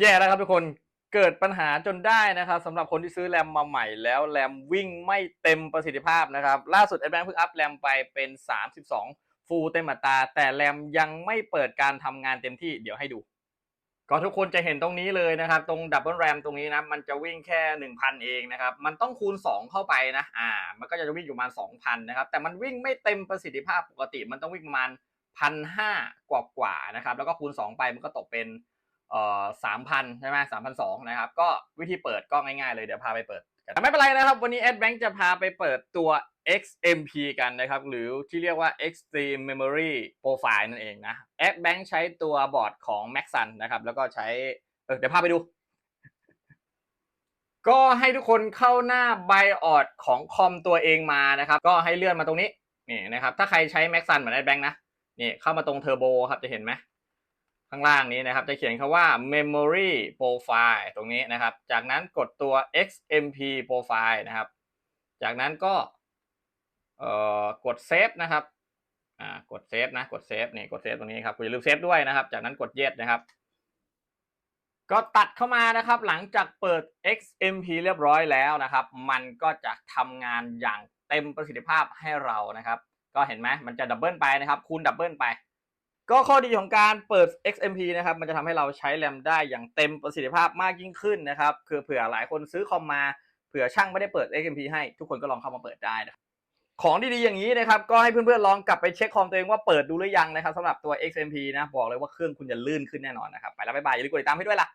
แย่แล้วครับทุกคนเกิดปัญหาจนได้นะครับสำหรับคนที่ซื้อแรมมาใหม่แล้วแรมวิ่งไม่เต็มประสิทธิภาพนะครับล่าสุด a d v a n c e เพิ่งอัพแรมไปเป็น 32 ฟูลเต็มอัตราแต่แรมยังไม่เปิดการทำงานเต็มที่เดี๋ยวให้ดูก็ทุกคนจะเห็นตรงนี้เลยนะครับ ตรงดับเบิลแรมตรงนี้นะมันจะวิ่งแค่ 1,000 เองนะครับ มันต้องคูณ 2 เข้าไปนะอ่ามันก็จะวิ่งอยู่ประมาณ 2,000 นะครับ แต่มันวิ่งไม่เต็มประสิทธิภาพปกติ มันต้องวิ่งประมาณ 1,500 กว่ากว่านะครับแล้วก็คูณ 2 ไปมันก็ตกเป็น เอ่อ3,000ใช่ไหม3,200นสองนะครับ ก็วิธีเปิดก็ง่ายๆเลยเดี๋ยวพาไปเปิดกันแต่ไม่เป็นไรนะครับ วันนี้ AdBank จะพาไปเปิดตัว XMP กันนะครับ หรือที่เรียกว่า Extreme Memory Profile นั่นเองนะ AdBank ใช้ตัวบอร์ดของ Maxsun นะครับ แล้วก็ใช้ เออเดี๋ยวพาไปดู ก็ให้ทุกคนเข้าหน้า BIOS ของคอมตัวเองมานะครับ ก็ให้เลื่อนมาตรงนี้ นี่นะครับ ถ้าใครใช้ Maxsun เหมือน AdBank นะ นี่เข้ามาตรงเทอร์โบครับจะเห็นไหม ข้างล่างนี้นะครับ จะเขียนคำว่า memory profile ตรงนี้นะครับ จากนั้นกดตัว XMP profile นะครับ จากนั้นก็กด save นะครับกด save นะ กด save นี่ กด save ตรงนี้ครับอย่าลืม save ด้วยนะครับ จากนั้นกด yes นะครับ ก็ตัดเข้ามานะครับ หลังจากเปิด XMP เรียบร้อยแล้วนะครับ มันก็จะทำงานอย่างเต็มประสิทธิภาพให้เรานะครับ ก็เห็นไหมมันจะดับเบิลไปนะครับ คูณดับเบิลไป ก็ข้อดีของการเปิด XMP นะครับ มันจะทำให้เราใช้แรมได้อย่างเต็มประสิทธิภาพมากยิ่งขึ้นนะครับ คือเผื่อหลายคนซื้อคอมมา เผื่อช่างไม่ได้เปิด XMP ให้ทุกคนก็ลองเข้ามาเปิดได้นะครับ ของดีๆอย่างนี้นะครับ ก็ให้เพื่อนๆลองกลับไปเช็คคอมตัวเองว่าเปิดดูหรือยังนะครับสำหรับตัว XMP นะ บอกเลยว่าเครื่องคุณจะลื่นขึ้นแน่นอนนะครับ ไปแล้วบ๊ายบายอย่าลืมกดติดตามให้ด้วยล่ะ